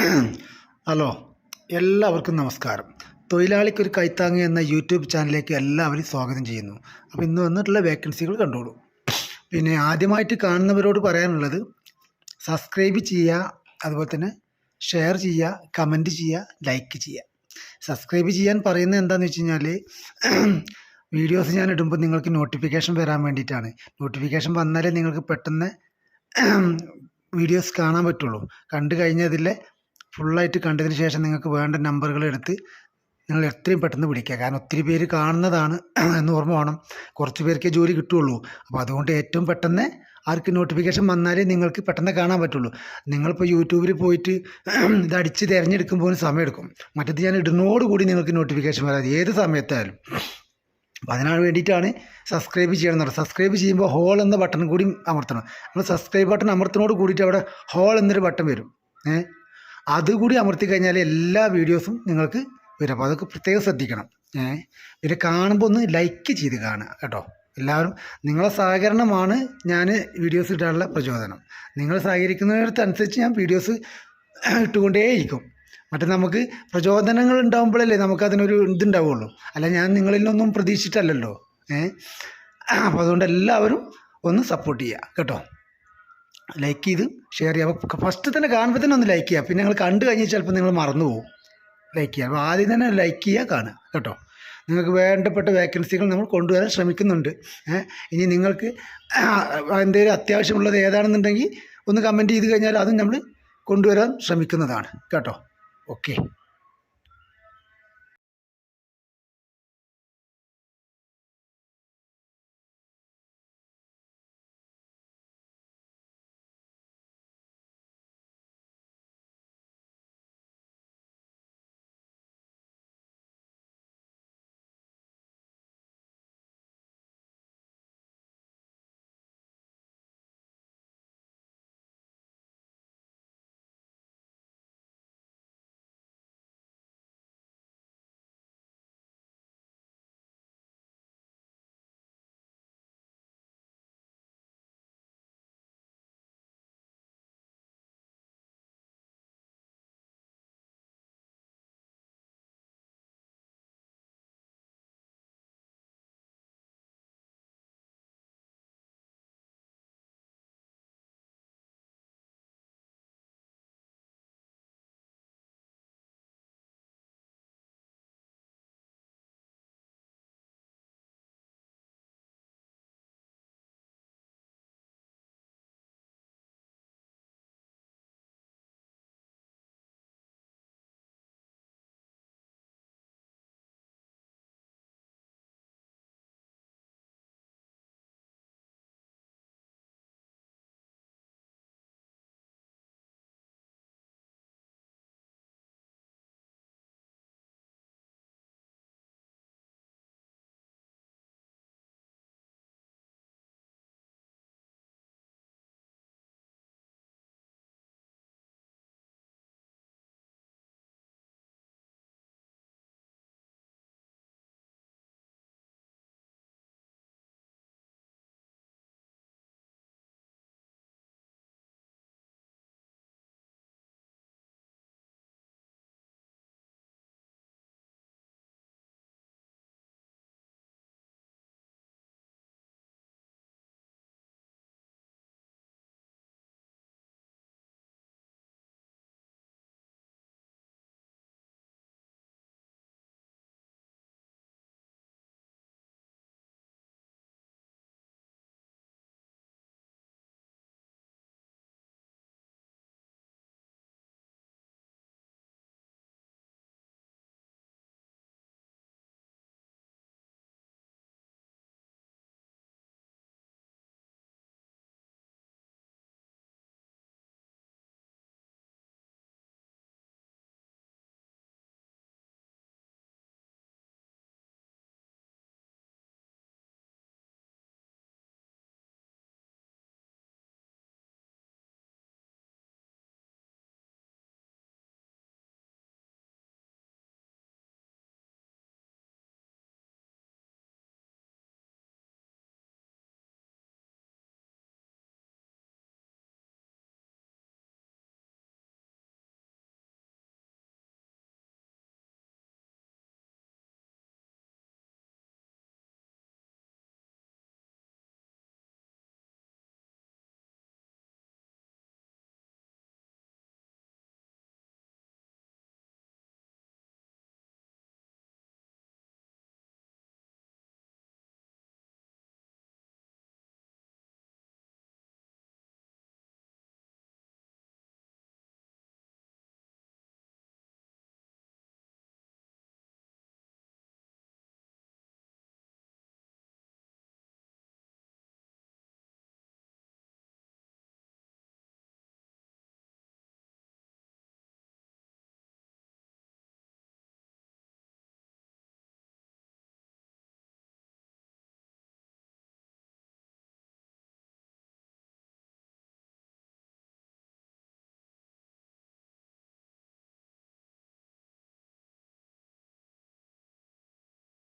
Hello എല്ലാവർക്കും നമസ്കാരം. തൊഴിലാളിക്കൊരു കൈത്താങ്ങ് എന്ന യൂട്യൂബ് ചാനലിലേക്ക് എല്ലാവരും സ്വാഗതം ചെയ്യുന്നു. അപ്പോൾ ഇന്ന് വന്നിട്ടുള്ള വേക്കൻസികൾ കണ്ടോളൂ. പിന്നെ ആദ്യമായിട്ട് കാണുന്നവരോട് പറയാനുള്ളത് സബ്സ്ക്രൈബ് ചെയ്യുക അതുപോലെ തന്നെ ഷെയർ ചെയ്യുക കമന്റ് ചെയ്യുക ലൈക്ക് ചെയ്യുക. സബ്സ്ക്രൈബ് ചെയ്യാൻ പറയുന്നത് എന്താണെന്ന് വെച്ച് കഴിഞ്ഞാൽ വീഡിയോസ് ഞാൻ ഇടുമ്പോൾ നിങ്ങൾക്ക് നോട്ടിഫിക്കേഷൻ വരാൻ വേണ്ടിയിട്ടാണ്. നോട്ടിഫിക്കേഷൻ വന്നാലേ നിങ്ങൾക്ക് പെട്ടെന്ന് വീഡിയോസ് കാണാൻ പറ്റുള്ളൂ. കണ്ടു കഴിഞ്ഞതിലെ ഫുള്ളായിട്ട് കണ്ടതിന് ശേഷം നിങ്ങൾക്ക് വേണ്ട നമ്പറുകൾ എടുത്ത് നിങ്ങൾ എത്രയും പെട്ടെന്ന് വിളിക്കുക. കാരണം ഒത്തിരി പേര് കാണുന്നതാണ് എന്ന് ഓർമ്മ വേണം. കുറച്ച് പേർക്കേ ജോലി കിട്ടുള്ളൂ അപ്പോൾ അതുകൊണ്ട് ഏറ്റവും പെട്ടെന്ന് ആർക്ക് നോട്ടിഫിക്കേഷൻ വന്നാലേ നിങ്ങൾക്ക് പെട്ടെന്ന് കാണാൻ പറ്റുള്ളൂ. നിങ്ങളിപ്പോൾ യൂട്യൂബിൽ പോയിട്ട് ഇത് അടിച്ച് തിരഞ്ഞെടുക്കുമ്പോൾ സമയമെടുക്കും മറ്റത് ഞാൻ ഇടുന്നോടുകൂടി നിങ്ങൾക്ക് നോട്ടിഫിക്കേഷൻ വരാതെ ഏത് സമയത്തായാലും. അപ്പോൾ അതിനാണ് വേണ്ടിയിട്ടാണ് സബ്സ്ക്രൈബ് ചെയ്യണം എന്ന് സബ്സ്ക്രൈബ് ചെയ്യുമ്പോൾ ഹോൾ എന്ന ബട്ടൺ കൂടി അമർത്തണം. നമ്മൾ സബ്സ്ക്രൈബ് ബട്ടൺ അമർത്തനോട് കൂടിയിട്ട് അവിടെ ഹോൾ എന്നൊരു ബട്ടൺ വരും. ഏ? അതുകൂടി അമർത്തി കഴിഞ്ഞാൽ എല്ലാ വീഡിയോസും നിങ്ങൾക്ക് വരും. അപ്പോൾ അതൊക്കെ പ്രത്യേകം ശ്രദ്ധിക്കണം. ഏ പിന്നെ കാണുമ്പോൾ ഒന്ന് ലൈക്ക് ചെയ്ത് കാണുക കേട്ടോ. എല്ലാവരും നിങ്ങളെ സഹകരണമാണ് ഞാൻ വീഡിയോസ് ഇടാനുള്ള പ്രചോദനം. നിങ്ങൾ സഹകരിക്കുന്നതിനടുത്തനുസരിച്ച് ഞാൻ വീഡിയോസ് ഇട്ടുകൊണ്ടേയിരിക്കും. മറ്റേ നമുക്ക് പ്രചോദനങ്ങൾ ഉണ്ടാകുമ്പോഴല്ലേ നമുക്കതിനൊരു ഇതുണ്ടാവുള്ളൂ. അല്ല ഞാൻ നിങ്ങളിൽ നിന്നൊന്നും പ്രതീക്ഷിച്ചിട്ടല്ലല്ലോ. ഏ അപ്പോൾ അതുകൊണ്ട് എല്ലാവരും ഒന്ന് സപ്പോർട്ട് ചെയ്യുക കേട്ടോ. ലൈക്ക് ചെയ്ത് ഷെയർ ചെയ്യുക. അപ്പോൾ ഫസ്റ്റ് തന്നെ കാണുമ്പോൾ തന്നെ ഒന്ന് ലൈക്ക് ചെയ്യുക. പിന്നെ നിങ്ങൾ കണ്ടു കഴിഞ്ഞാൽ ചിലപ്പോൾ നിങ്ങൾ മറന്നു പോകും. ലൈക്ക് ചെയ്യുക. അപ്പോൾ ആദ്യം തന്നെ ലൈക്ക് ചെയ്യുക കാണുക. കേട്ടോ? നിങ്ങൾക്ക് വേണ്ടപ്പെട്ട വേക്കൻസികൾ നമ്മൾ കൊണ്ടുവരാൻ ശ്രമിക്കുന്നുണ്ട്. ഇനി നിങ്ങൾക്ക് എന്തെങ്കിലും അത്യാവശ്യമുള്ളത് ഏതാണെന്നുണ്ടെങ്കിൽ ഒന്ന് കമന്റ് ചെയ്ത് കഴിഞ്ഞാൽ അതും നമ്മൾ കൊണ്ടുവരാൻ ശ്രമിക്കുന്നതാണ്. കേട്ടോ? ഓക്കെ